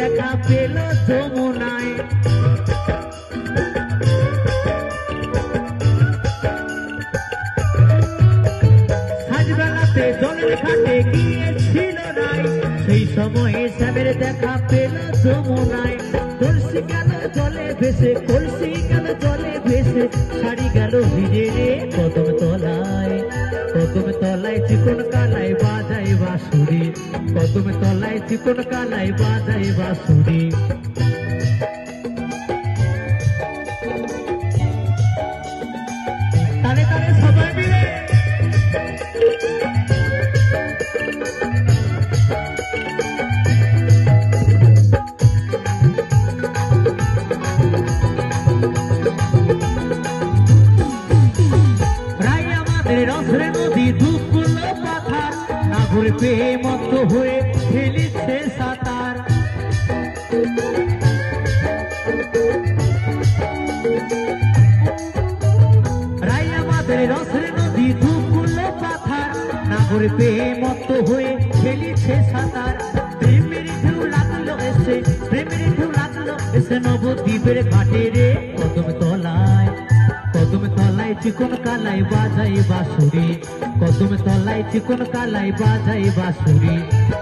দেখা পেল যমুনায়। সাজবেলাতে জলের ঘাটে গিয়েছিল নাই সেই সময়ে শ্যামের দেখা পেল যমুনায়। কলসি গেল জলে ভেসে, কলসি গেল জলে ভেসে? শাড়ি গেল ভিজে রে কদম তলায় কদম তলায় চিকন কালাই বাজাই বাসুরি तुम्ही तोलाय तिथून कालाय बाजाई बासुरी? পেয়ে মত হয়ে খেলিছে সাঁতার। রাই আমাদের রসরে নদী দুকুল পাথার। নাগর পেয়ে মত হয়ে খেলিছে সাঁতার। প্রেমের ঢেউ লাগল এসে, প্রেমের ঢেউ লাগল এসে নবদ্বীপের ঘাটে চিকন কালাই বাজাই বাসুরি কদম তলায় চিকন কালাই বাজাই বাসুরি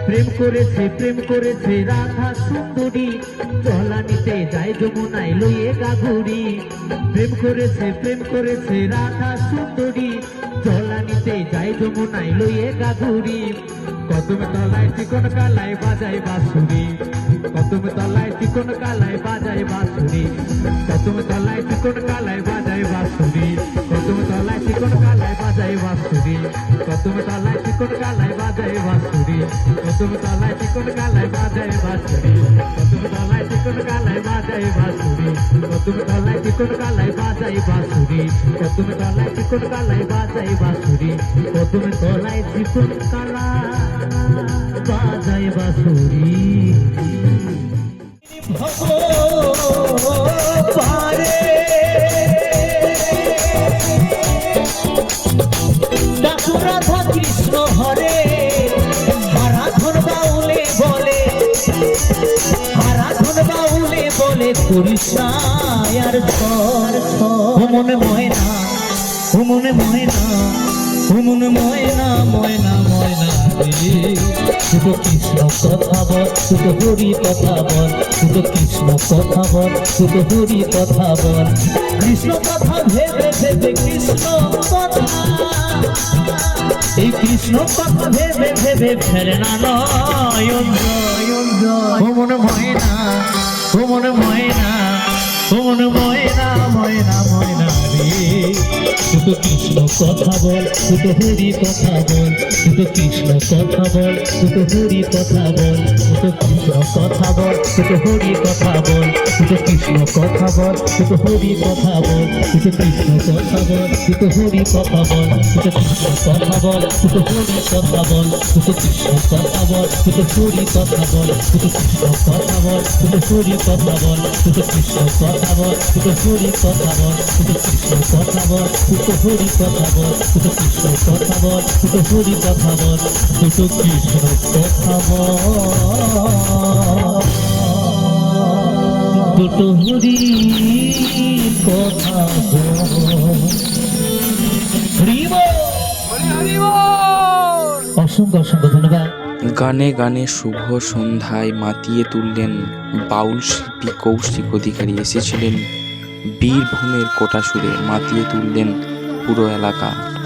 প্রেম করেছে প্রেম করেছে রাধা সুন্দরী। চলা নিতে যায় যমুনায় লইয়ে গাগুড়ি প্রেম করেছে প্রেম করেছে রাধা সুন্দরী। চলা নিতে যায় যমুনায় লইয়ে গাগুড়ি কদম তলায় চিকন কালাই বাজাই বাসুরি কদম তলায় চিকন কালাই বাজাই বাসুরি কদম তলায় চিকন কালাই কুতুব তালায় চিকন গালায় বাজায় বাঁশুরি। কুতুব তালায় চিকন গালায় বাজায় বাঁশুরি। কুতুব তালায় চিকন গালায় বাজায় বাঁশুরি। কুতুব তালায় চিকন গালায় বাজায় বাঁশুরি। কুতুব তালায় চিকন গালায় বাজায় বাঁশুরি। কুতুব তলায় চিকন কালা বাজায় বাঁশুরি। That's what I কৃষ্ণ হরে আরাধন বাউলে বলে আরাধন বাউলে বলে কুরিশায়ার ছর ময়না ময়না ময়না ময়না ময়না শুধু কৃষ্ণ কথা বল শুধু হরি কথা বল শুধু কৃষ্ণ কথা বল শুধু হরি কথা বল। কৃষ্ণ কথা ভেবে কথা ভেবে ভেবে ফেরে না নয়ন ও মনে ময়না ময়না, ও মনে ময়না ময়না ময়না। শুধু কৃষ্ণ কথা বল শুধু হরি কথা বল শুধু কৃষ্ণ কথা বল শুধু হরি কথা বল শুধু কৃষ্ণ কথা বল শুধু হরি কথা বল শুধু কৃষ্ণ কথা বল শুধু হরি কথা বল শুধু কৃষ্ণ কথা বল শুধু হরি কথা বল শুধু কৃষ্ণ কথা বল শুধু হরি কথা বল শুধু কৃষ্ণ কথা বল শুধু হরি কথা বল শুধু কৃষ্ণ কথা বল শুধু হরি কথা বল শুধু কৃষ্ণ কথা বল শুধু হরি কথা বল শুধু কৃষ্ণ গানে গানে শুভ সন্ধ্যায় মাতিয়ে তুললেন বাউল শিল্পী কৌশিক অধিকারী এসেছিলেন। বীরভূমের কোটা সুরে মাতিয়ে তুললেন পুরো এলাকা।